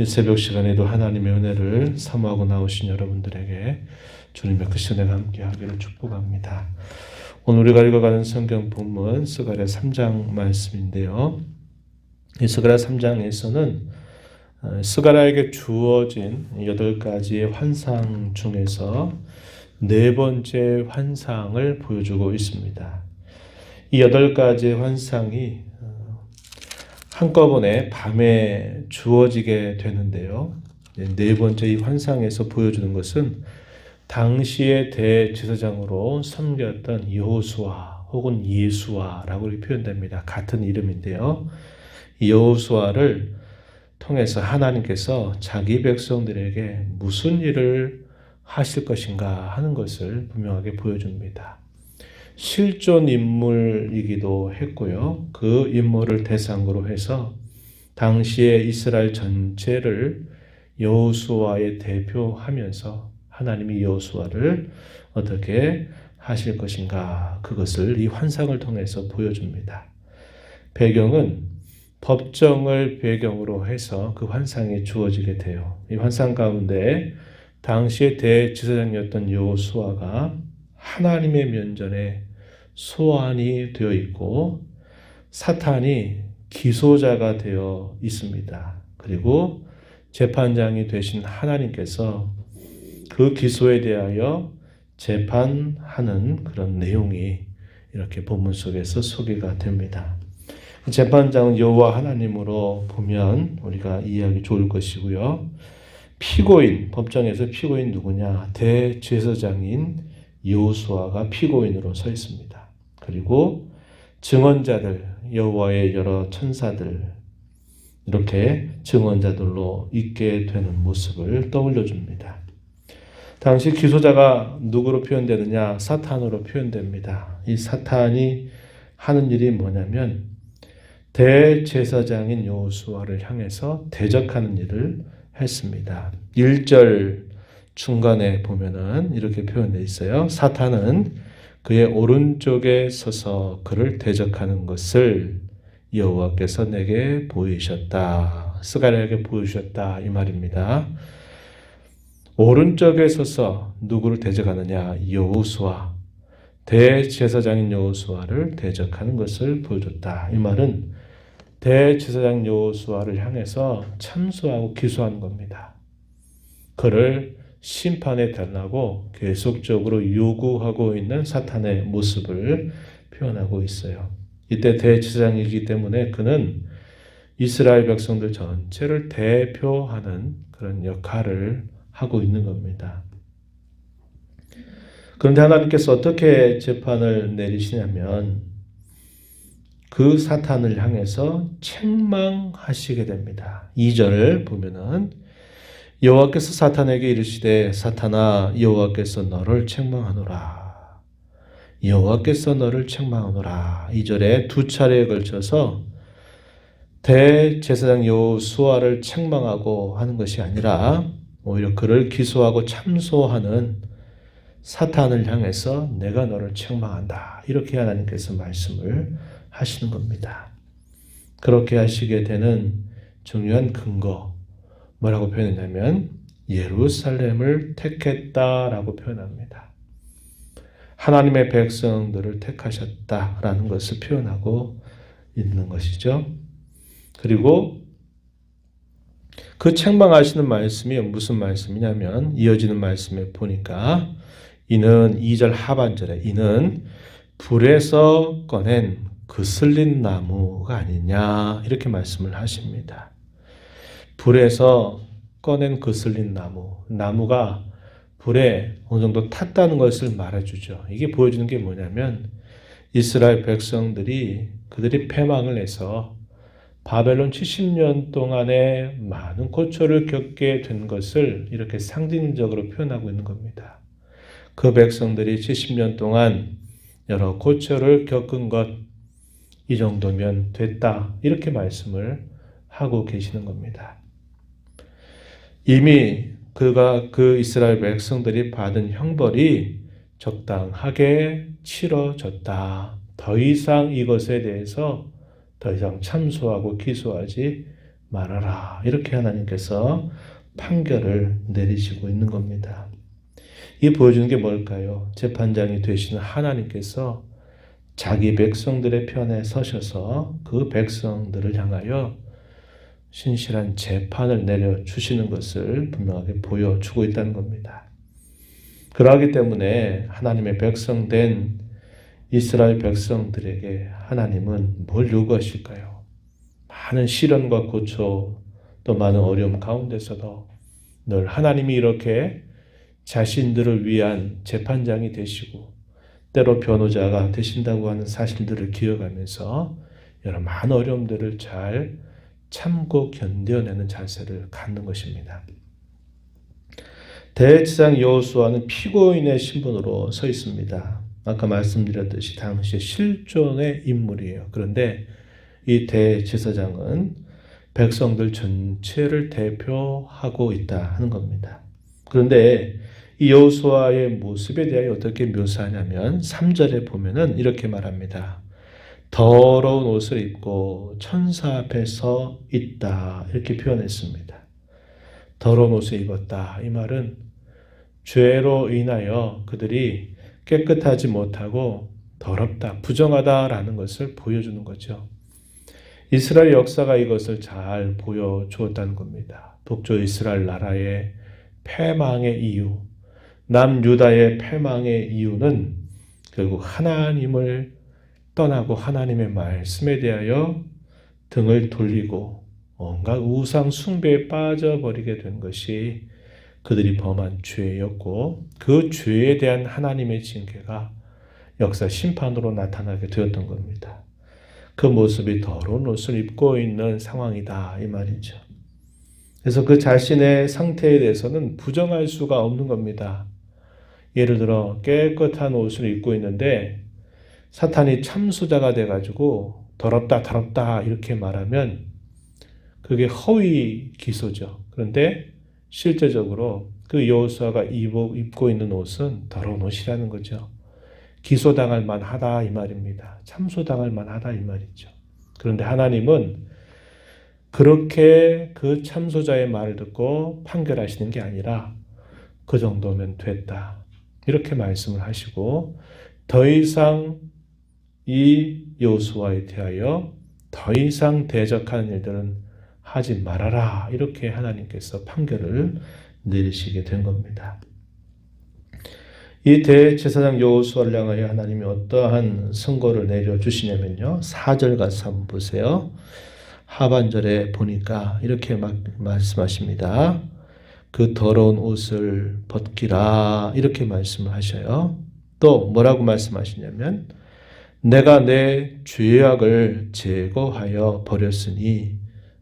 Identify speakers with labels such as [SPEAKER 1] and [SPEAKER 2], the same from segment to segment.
[SPEAKER 1] 이 새벽 시간에도 하나님의 은혜를 사모하고 나오신 여러분들에게 주님의 그 시간에 함께 하기를 축복합니다. 오늘 우리가 읽어가는 성경 본문 스가랴 3장 말씀인데요. 이 스가랴 3장에서는 어, 스가랴에게 주어진 여덟 가지의 환상 중에서 네 번째 환상을 보여주고 있습니다. 이 여덟 가지의 환상이 어, 한꺼번에 밤에 주어지게 되는데요. 네 번째 이 환상에서 보여주는 것은 당시의 대제사장으로 섬겼던 여호수아 혹은 예수아라고 표현됩니다. 같은 이름인데요. 여호수아를 통해서 하나님께서 자기 백성들에게 무슨 일을 하실 것인가 하는 것을 분명하게 보여줍니다. 실존 인물이기도 했고요. 그 인물을 대상으로 해서 당시의 이스라엘 전체를 여호수아에 대표하면서 하나님이 여호수아를 어떻게 하실 것인가 그것을 이 환상을 통해서 보여줍니다. 배경은 법정을 배경으로 해서 그 환상이 주어지게 돼요. 이 환상 가운데 당시의 대지사장이었던 여호수아가 하나님의 면전에 소환이 되어 있고 사탄이 기소자가 되어 있습니다. 그리고 재판장이 되신 하나님께서 그 기소에 대하여 재판하는 그런 내용이 이렇게 본문 속에서 소개가 됩니다. 재판장은 여호와 하나님으로 보면 우리가 이해하기 좋을 것이고요. 피고인 법정에서 피고인 누구냐? 대제사장인 여호수아가 피고인으로 서 있습니다. 그리고 증언자들 여호와의 여러 천사들 이렇게 증언자들로 있게 되는 모습을 떠올려 줍니다. 당시 기소자가 누구로 표현되느냐? 사탄으로 표현됩니다. 이 사탄이 하는 일이 뭐냐면 대제사장인 여호수아를 향해서 대적하는 일을 했습니다. 1절 중간에 보면은 이렇게 표현되어 있어요. 사탄은 그의 오른쪽에 서서 그를 대적하는 것을 여호와께서 내게 보이셨다. 스가랴에게 보여주셨다. 이 말입니다. 오른쪽에 서서 누구를 대적하느냐? 여호수아. 대제사장인 여호수아를 대적하는 것을 보여줬다. 이 말은 대제사장 여호수아를 향해서 참수하고 기소하는 겁니다. 그를 심판에 달라고 계속적으로 요구하고 있는 사탄의 모습을 표현하고 있어요. 이때 대제사장이기 때문에 그는 이스라엘 백성들 전체를 대표하는 그런 역할을 하고 있는 겁니다. 그런데 하나님께서 어떻게 재판을 내리시냐면 그 사탄을 향해서 책망하시게 됩니다. 2절을 보면은 여호와께서 사탄에게 이르시되 사탄아 여호와께서 너를 책망하노라. 여호와께서 너를 책망하노라. 2절에 두 차례에 걸쳐서 대제사장 여호수아를 책망하고 하는 것이 아니라 오히려 그를 기소하고 참소하는 사탄을 향해서 내가 너를 책망한다. 이렇게 하나님께서 말씀을 하시는 겁니다. 그렇게 하시게 되는 중요한 근거, 뭐라고 표현했냐면, 예루살렘을 택했다라고 표현합니다. 하나님의 백성들을 택하셨다라는 것을 표현하고 있는 것이죠. 그리고 그 책망하시는 말씀이 무슨 말씀이냐면, 이어지는 말씀에 보니까, 이는 2절 하반절에, 이는 불에서 꺼낸 그슬린 나무가 아니냐 이렇게 말씀을 하십니다. 불에서 꺼낸 그슬린 나무, 나무가 불에 어느 정도 탔다는 것을 말해주죠. 이게 보여주는 게 뭐냐면 이스라엘 백성들이 그들이 패망을 해서 바벨론 70년 동안에 많은 고초를 겪게 된 것을 이렇게 상징적으로 표현하고 있는 겁니다. 그 백성들이 70년 동안 여러 고초를 겪은 것, 이 정도면 됐다. 이렇게 말씀을 하고 계시는 겁니다. 이미 그가 그 이스라엘 백성들이 받은 형벌이 적당하게 치러졌다. 더 이상 이것에 대해서 더 이상 참소하고 기소하지 말아라. 이렇게 하나님께서 판결을 내리시고 있는 겁니다. 이 보여주는 게 뭘까요? 재판장이 되시는 하나님께서 자기 백성들의 편에 서셔서 그 백성들을 향하여 신실한 재판을 내려 주시는 것을 분명하게 보여주고 있다는 겁니다. 그러하기 때문에 하나님의 백성된 이스라엘 백성들에게 하나님은 뭘 요구하실까요? 많은 시련과 고초 또 많은 어려움 가운데서도 늘 하나님이 이렇게 자신들을 위한 재판장이 되시고 때로 변호자가 되신다고 하는 사실들을 기억하면서 여러 많은 어려움들을 잘 참고 견뎌내는 자세를 갖는 것입니다. 대지상 여호수아는 피고인의 신분으로 서 있습니다. 아까 말씀드렸듯이 당시 실존의 인물이에요. 그런데 이 대제사장은 백성들 전체를 대표하고 있다 하는 겁니다. 그런데 이 여호수아의 모습에 대하여 어떻게 묘사하냐면 3절에 보면은 이렇게 말합니다. 더러운 옷을 입고 천사 앞에 서 있다 이렇게 표현했습니다. 더러운 옷을 입었다 이 말은 죄로 인하여 그들이 깨끗하지 못하고 더럽다 부정하다라는 것을 보여주는 거죠. 이스라엘 역사가 이것을 잘 보여주었다는 겁니다. 북조 이스라엘 나라의 패망의 이유, 남유다의 패망의 이유는 결국 하나님을 떠나고 하나님의 말씀에 대하여 등을 돌리고 온갖 우상 숭배에 빠져버리게 된 것이 그들이 범한 죄였고 그 죄에 대한 하나님의 징계가 역사 심판으로 나타나게 되었던 겁니다. 그 모습이 더러운 옷을 입고 있는 상황이다 이 말이죠. 그래서 그 자신의 상태에 대해서는 부정할 수가 없는 겁니다. 예를 들어 깨끗한 옷을 입고 있는데 사탄이 참수자가 돼가지고 더럽다 더럽다 이렇게 말하면 그게 허위 기소죠. 그런데 실제적으로 그 여호수아가 입고 있는 옷은 더러운 옷이라는 거죠. 기소당할 만하다 이 말입니다. 참소당할 만하다 이 말이죠. 그런데 하나님은 그렇게 그 참소자의 말을 듣고 판결하시는 게 아니라 그 정도면 됐다. 이렇게 말씀을 하시고 더 이상 이 여호수아에 대하여 더 이상 대적하는 일들은 하지 말아라. 이렇게 하나님께서 판결을 내리시게 된 겁니다. 이 대제사장 여호수아를 향하여 하나님이 어떠한 선고를 내려 주시냐면요. 4절 가서 한번 보세요. 하반절에 보니까 이렇게 막 말씀하십니다. 그 더러운 옷을 벗기라 이렇게 말씀을 하셔요. 또 뭐라고 말씀하시냐면 내가 내 죄악을 제거하여 버렸으니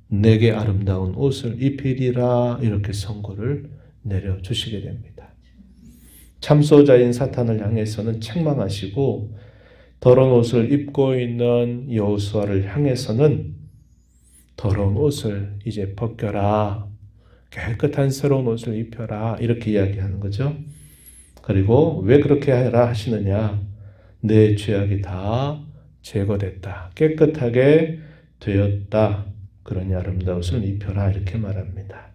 [SPEAKER 1] 내게 아름다운 옷을 입히리라 이렇게 선고를 내려 주시게 됩니다. 참소자인 사탄을 향해서는 책망하시고 더러운 옷을 입고 있는 여호수아를 향해서는 더러운 옷을 이제 벗겨라. 깨끗한 새로운 옷을 입혀라. 이렇게 이야기하는 거죠. 그리고 왜 그렇게 하라 하시느냐? 내 죄악이 다 제거됐다. 깨끗하게 되었다. 그러니 아름다운 옷을 입혀라. 이렇게 말합니다.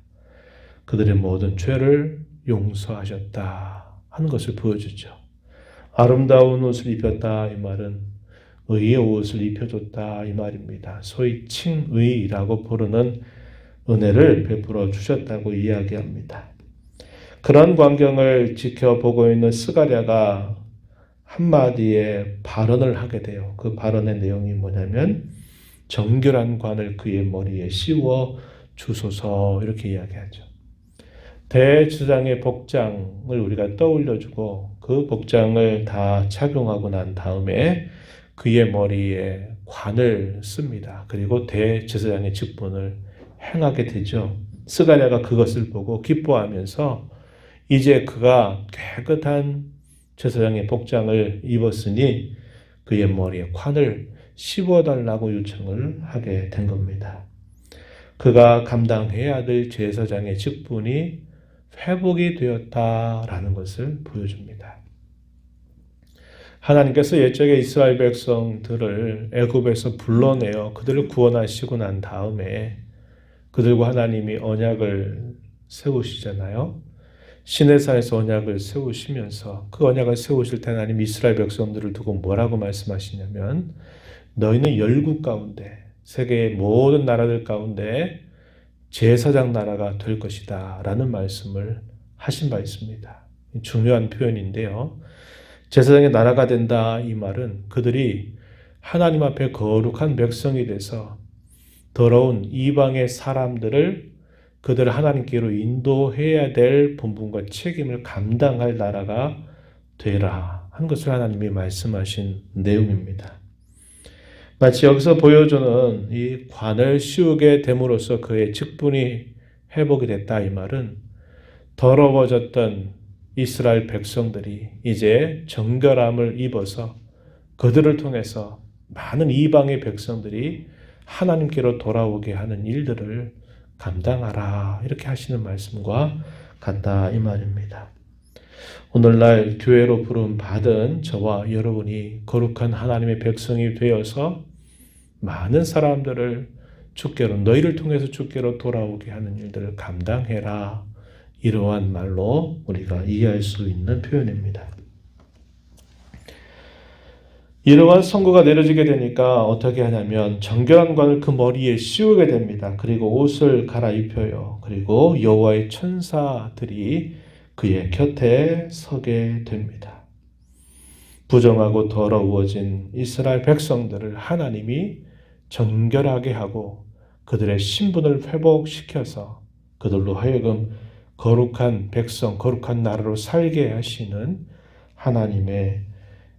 [SPEAKER 1] 그들의 모든 죄를 용서하셨다. 하는 것을 보여주죠. 아름다운 옷을 입혔다. 이 말은 의의 옷을 입혀줬다 이 말입니다. 소위 칭의라고 부르는 은혜를 베풀어 주셨다고 이야기합니다. 그런 광경을 지켜보고 있는 스가랴가 한마디의 발언을 하게 돼요. 그 발언의 내용이 뭐냐면 정결한 관을 그의 머리에 씌워 주소서 이렇게 이야기하죠. 대주장의 복장을 우리가 떠올려주고 그 복장을 다 착용하고 난 다음에 그의 머리에 관을 씁니다. 그리고 대제사장의 직분을 행하게 되죠. 스가랴가 그것을 보고 기뻐하면서 이제 그가 깨끗한 제사장의 복장을 입었으니 그의 머리에 관을 씹어달라고 요청을 하게 된 겁니다. 그가 감당해야 될 제사장의 직분이 회복이 되었다라는 것을 보여줍니다. 하나님께서 옛적에 이스라엘 백성들을 애굽에서 불러내어 그들을 구원하시고 난 다음에 그들과 하나님이 언약을 세우시잖아요. 시내산에서 언약을 세우시면서 그 언약을 세우실 때 하나님 이스라엘 백성들을 두고 뭐라고 말씀하시냐면 너희는 열국 가운데 세계의 모든 나라들 가운데 제사장 나라가 될 것이다 라는 말씀을 하신 바 있습니다. 중요한 표현인데요. 제사장의 나라가 된다 이 말은 그들이 하나님 앞에 거룩한 백성이 돼서 더러운 이방의 사람들을 그들을 하나님께로 인도해야 될 본분과 책임을 감당할 나라가 되라 하는 것을 하나님이 말씀하신 내용입니다. 마치 여기서 보여주는 이 관을 씌우게 됨으로써 그의 직분이 회복이 됐다 이 말은 더러워졌던 이스라엘 백성들이 이제 정결함을 입어서 그들을 통해서 많은 이방의 백성들이 하나님께로 돌아오게 하는 일들을 감당하라 이렇게 하시는 말씀과 같다 이 말입니다. 오늘날 교회로 부름 받은 저와 여러분이 거룩한 하나님의 백성이 되어서 많은 사람들을 주께로 너희를 통해서 주께로 돌아오게 하는 일들을 감당해라 이러한 말로 우리가 이해할 수 있는 표현입니다. 이러한 선고가 내려지게 되니까 어떻게 하냐면 정결한 관을 그 머리에 씌우게 됩니다. 그리고 옷을 갈아입혀요. 그리고 여호와의 천사들이 그의 곁에 서게 됩니다. 부정하고 더러워진 이스라엘 백성들을 하나님이 정결하게 하고 그들의 신분을 회복시켜서 그들로 하여금 거룩한 백성, 거룩한 나라로 살게 하시는 하나님의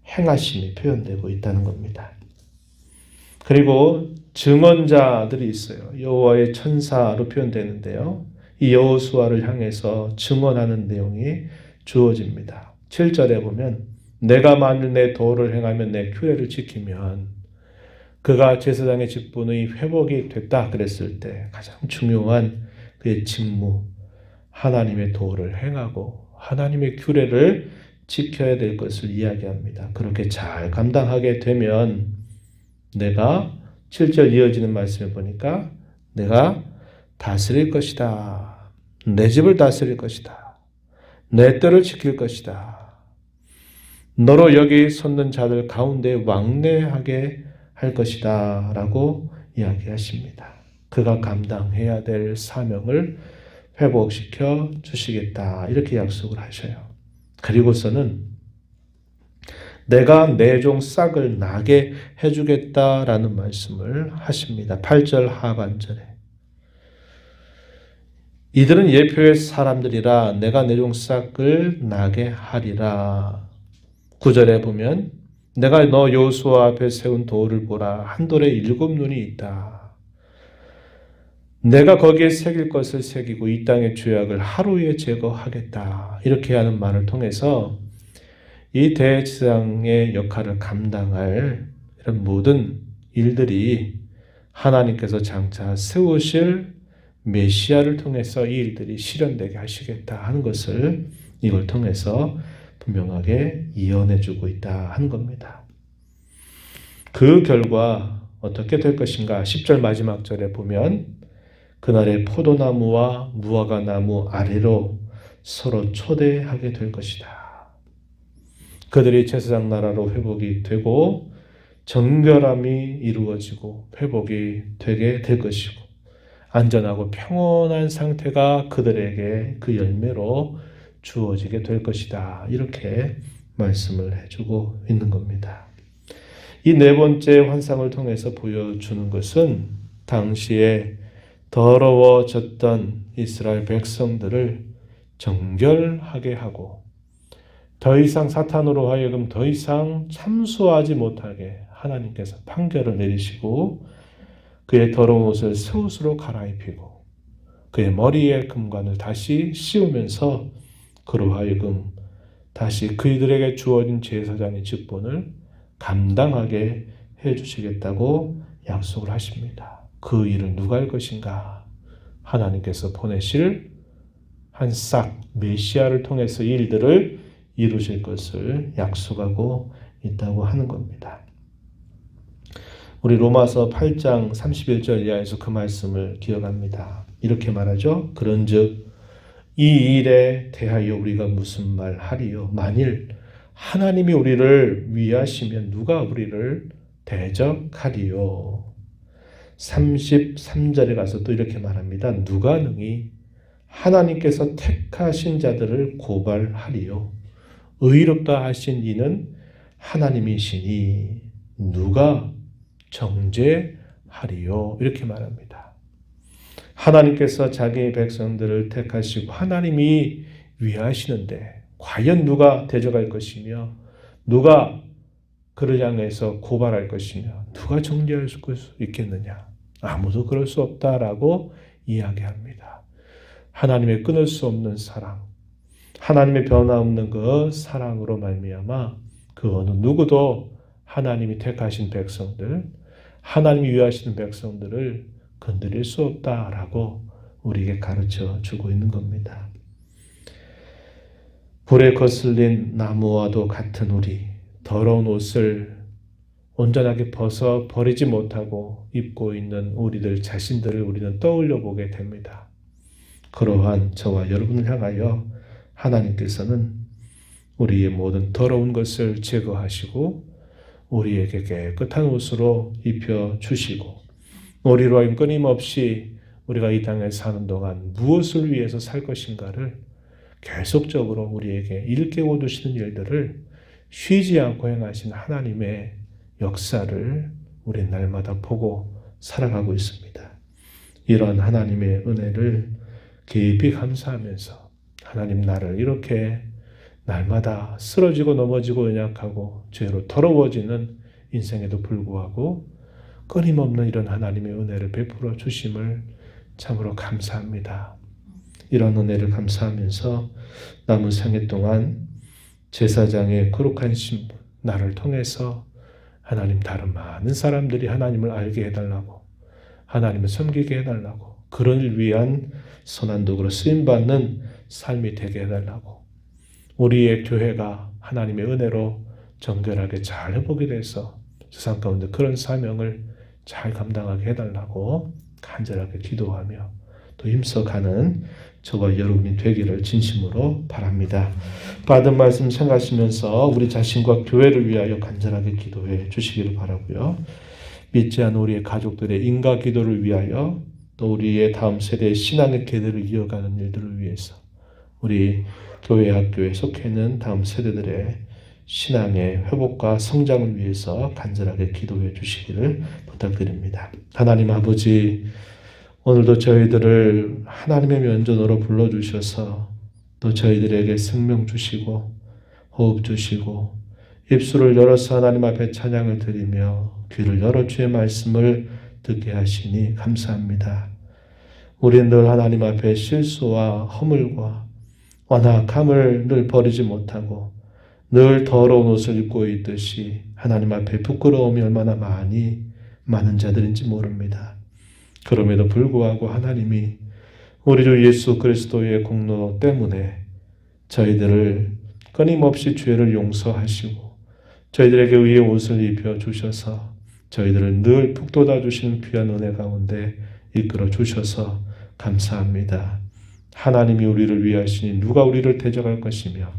[SPEAKER 1] 행하심이 표현되고 있다는 겁니다. 그리고 증언자들이 있어요. 여호와의 천사로 표현되는데요. 이 여호수아를 향해서 증언하는 내용이 주어집니다. 7절에 보면 내가 만일 내 도를 행하면 내 규례를 지키면 그가 제사장의 직분의 회복이 됐다 그랬을 때 가장 중요한 그의 직무 하나님의 도를 행하고 하나님의 규례를 지켜야 될 것을 이야기합니다. 그렇게 잘 감당하게 되면 내가 7절 이어지는 말씀을 보니까 내가 다스릴 것이다. 내 집을 다스릴 것이다. 내 때를 지킬 것이다. 너로 여기 섰는 자들 가운데 왕래하게 할 것이다. 라고 이야기하십니다. 그가 감당해야 될 사명을 회복시켜 주시겠다. 이렇게 약속을 하셔요. 그리고서는 내가 내 종 싹을 나게 해주겠다라는 말씀을 하십니다. 8절 하반절에. 이들은 예표의 사람들이라 내가 내 종 싹을 나게 하리라. 9절에 보면 내가 너 여호수아 앞에 세운 돌을 보라 한 돌에 일곱 눈이 있다. 내가 거기에 새길 것을 새기고 이 땅의 죄악을 하루에 제거하겠다. 이렇게 하는 말을 통해서 이 대지상의 역할을 감당할 이런 모든 일들이 하나님께서 장차 세우실 메시아를 통해서 이 일들이 실현되게 하시겠다 하는 것을 이걸 통해서 분명하게 이언해 주고 있다 하는 겁니다. 그 결과 어떻게 될 것인가? 10절 마지막 절에 보면 그날의 포도나무와 무화과 나무 아래로 서로 초대하게 될 것이다. 그들이 제사장 나라로 회복이 되고 정결함이 이루어지고 회복이 되게 될 것이고 안전하고 평온한 상태가 그들에게 그 열매로 주어지게 될 것이다. 이렇게 말씀을 해주고 있는 겁니다. 이 네 번째 환상을 통해서 보여주는 것은 당시에 더러워졌던 이스라엘 백성들을 정결하게 하고 더 이상 사탄으로 하여금 더 이상 참수하지 못하게 하나님께서 판결을 내리시고 그의 더러운 옷을 새 옷으로 갈아입히고 그의 머리에 금관을 다시 씌우면서 그로 하여금 다시 그들에게 주어진 제사장의 직분을 감당하게 해 주시겠다고 약속을 하십니다. 그 일을 누가 할 것인가? 하나님께서 보내실 한 싹 메시아를 통해서 이 일들을 이루실 것을 약속하고 있다고 하는 겁니다. 우리 로마서 8장 31절 이하에서 그 말씀을 기억합니다. 이렇게 말하죠. 그런즉 이 일에 대하여 우리가 무슨 말 하리요? 만일 하나님이 우리를 위하시면 누가 우리를 대적하리요? 33절에 가서 또 이렇게 말합니다. 누가 능히 하나님께서 택하신 자들을 고발하리요? 의롭다 하신 이는 하나님이시니 누가 정죄하리요? 이렇게 말합니다. 하나님께서 자기 백성들을 택하시고 하나님이 위하시는데 과연 누가 대적할 것이며 누가 그를 향해서 고발할 것이며 누가 정죄할 수 있겠느냐? 아무도 그럴 수 없다라고 이야기합니다. 하나님의 끊을 수 없는 사랑, 하나님의 변화없는 그 사랑으로 말미암아 그 어느 누구도 하나님이 택하신 백성들, 하나님이 위하시는 백성들을 건드릴 수 없다라고 우리에게 가르쳐 주고 있는 겁니다. 불에 거슬린 나무와도 같은 우리, 더러운 옷을 온전하게 벗어 버리지 못하고 입고 있는 우리들 자신들을 우리는 떠올려 보게 됩니다. 그러한 저와 여러분을 향하여 하나님께서는 우리의 모든 더러운 것을 제거하시고 우리에게 깨끗한 옷으로 입혀 주시고 우리로 하여금 끊임없이 우리가 이 땅에 사는 동안 무엇을 위해서 살 것인가를 계속적으로 우리에게 일깨워 두시는 일들을 쉬지 않고 행하신 하나님의 역사를 우리 날마다 보고 살아가고 있습니다. 이런 하나님의 은혜를 깊이 감사하면서 하나님 나를 이렇게 날마다 쓰러지고 넘어지고 연약하고 죄로 더러워지는 인생에도 불구하고 끊임없는 이런 하나님의 은혜를 베풀어 주심을 참으로 감사합니다. 이런 은혜를 감사하면서 남은 생애 동안 제사장의 거룩한 신분, 나를 통해서 하나님 다른 많은 사람들이 하나님을 알게 해달라고, 하나님을 섬기게 해달라고, 그를 위한 선한 도구로 쓰임받는 삶이 되게 해달라고, 우리의 교회가 하나님의 은혜로 정결하게 잘 회복이 돼서 세상 가운데 그런 사명을 잘 감당하게 해달라고 간절하게 기도하며 또 힘써가는 저와 여러분이 되기를 진심으로 바랍니다. 받은 말씀 생각하시면서 우리 자신과 교회를 위하여 간절하게 기도해 주시기를 바라고요. 믿지 않은 우리의 가족들의 인가 기도를 위하여 또 우리의 다음 세대의 신앙의 계대를 이어가는 일들을 위해서 우리 교회 학교에 속해 있는 다음 세대들의 신앙의 회복과 성장을 위해서 간절하게 기도해 주시기를 부탁드립니다. 하나님 아버지 오늘도 저희들을 하나님의 면전으로 불러주셔서 또 저희들에게 생명 주시고 호흡 주시고 입술을 열어서 하나님 앞에 찬양을 드리며 귀를 열어 주의 말씀을 듣게 하시니 감사합니다. 우리는 늘 하나님 앞에 실수와 허물과 완악함을 늘 버리지 못하고 늘 더러운 옷을 입고 있듯이 하나님 앞에 부끄러움이 얼마나 많이 많은 자들인지 모릅니다. 그럼에도 불구하고 하나님이 우리 주 예수 그리스도의 공로 때문에 저희들을 끊임없이 죄를 용서하시고 저희들에게 의의 옷을 입혀 주셔서 저희들을 늘 북돋아 주시는 귀한 은혜 가운데 이끌어 주셔서 감사합니다. 하나님이 우리를 위하시니 누가 우리를 대적할 것이며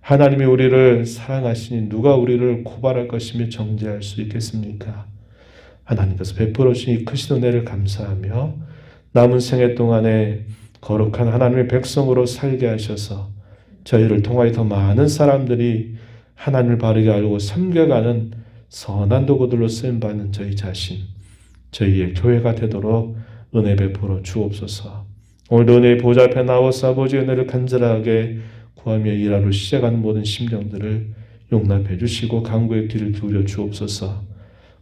[SPEAKER 1] 하나님이 우리를 사랑하시니 누가 우리를 고발할 것이며 정죄할 수 있겠습니까? 하나님께서 베풀어 주신 이 크신 은혜를 감사하며 남은 생애 동안에 거룩한 하나님의 백성으로 살게 하셔서 저희를 통하여 더 많은 사람들이 하나님을 바르게 알고 섬겨가는 선한 도구들로 쓰임받는 저희 자신, 저희의 교회가 되도록 은혜 베풀어 주옵소서. 오늘도 은혜의 보좌 앞에 나와서 아버지 은혜를 간절하게 구하며 일하러 시작하는 모든 심령들을 용납해 주시고 강구의 길을 기울여 주옵소서.